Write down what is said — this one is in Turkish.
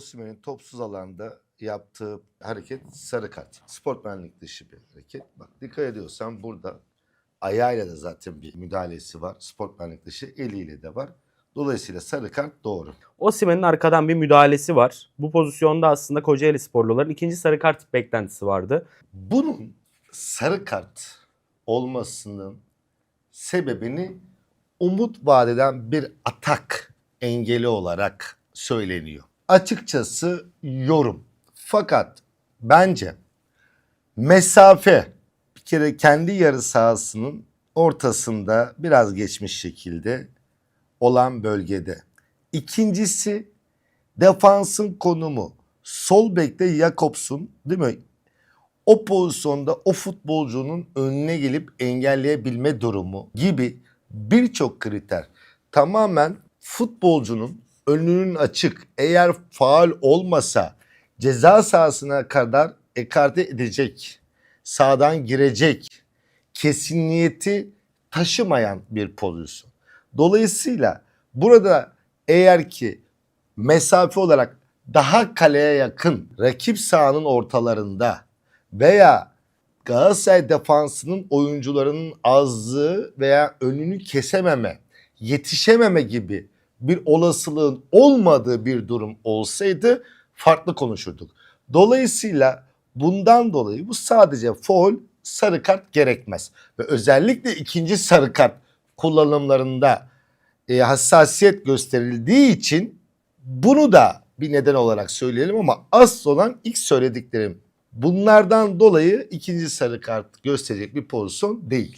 Osimhen'in topsuz alanda yaptığı hareket sarı kart. Sportmenlik dışı bir hareket. Bak dikkat ediyorsan burada ayağıyla da zaten bir müdahalesi var. Sportmenlik dışı eliyle de var. Dolayısıyla sarı kart doğru. Osimhen'in arkadan bir müdahalesi var. Bu pozisyonda aslında Kocaeli sporluların ikinci sarı kart beklentisi vardı. Bunun sarı kart olmasının sebebini umut vadeden bir atak engeli olarak söyleniyor. Açıkçası yorum. Fakat bence mesafe bir kere kendi yarı sahasının ortasında biraz geçmiş şekilde olan bölgede. İkincisi defansın konumu. Sol bekte Jakobs'un değil mi? o pozisyonda o futbolcunun önüne gelip engelleyebilme durumu gibi birçok kriter tamamen futbolcunun önünün açık eğer faal olmasa ceza sahasına kadar ekarte edecek, sağdan girecek kesiniyeti taşımayan bir pozisyon. Dolayısıyla burada eğer ki mesafe olarak daha kaleye yakın rakip sahanın ortalarında veya Galatasaray defansının oyuncularının azlığı veya önünü kesememe, yetişememe gibi bir olasılığın olmadığı bir durum olsaydı farklı konuşurduk. Dolayısıyla bundan dolayı bu sadece foul sarı kart gerekmez. Ve özellikle ikinci sarı kart kullanımlarında e, hassasiyet gösterildiği için bunu da bir neden olarak söyleyelim ama asıl olan ilk söylediklerim. Bunlardan dolayı ikinci sarı kart gösterecek bir pozisyon değil.